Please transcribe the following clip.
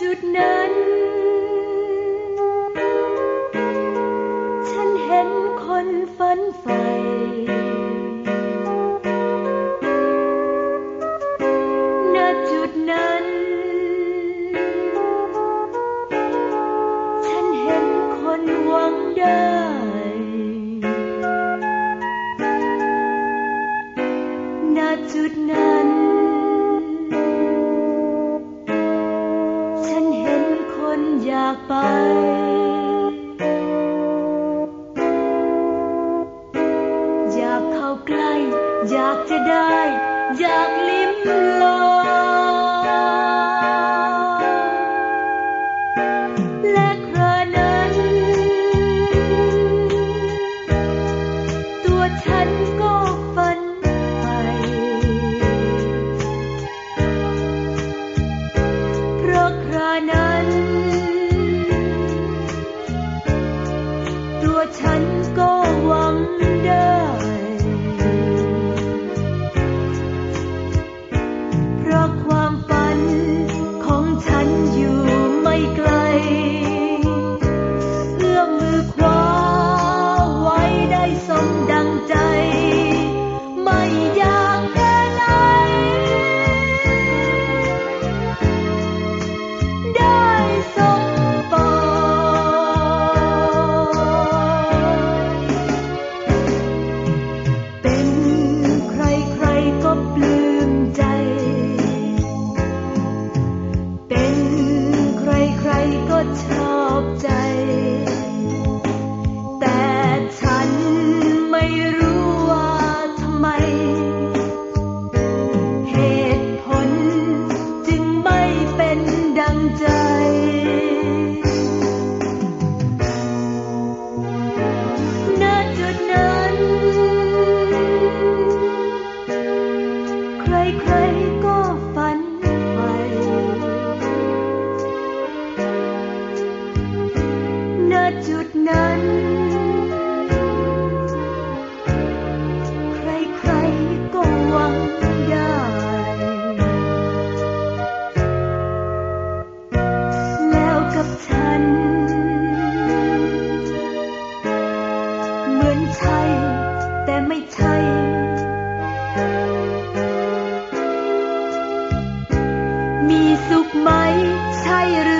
จุดนั้น ฉันเห็นคนฝันใฝ่ณจุดนั้น ฉันเห็นคนหวังได้ ณจุดนั้นากไป อยากเข้าใกล้ อยากจะได้ อยากลิ้มลอง จุดนั้น ใครๆก็หวังได้ แล้วกับฉัน เหมือนใช่แต่ไม่ใช่มีสุขไหมใช่หรือ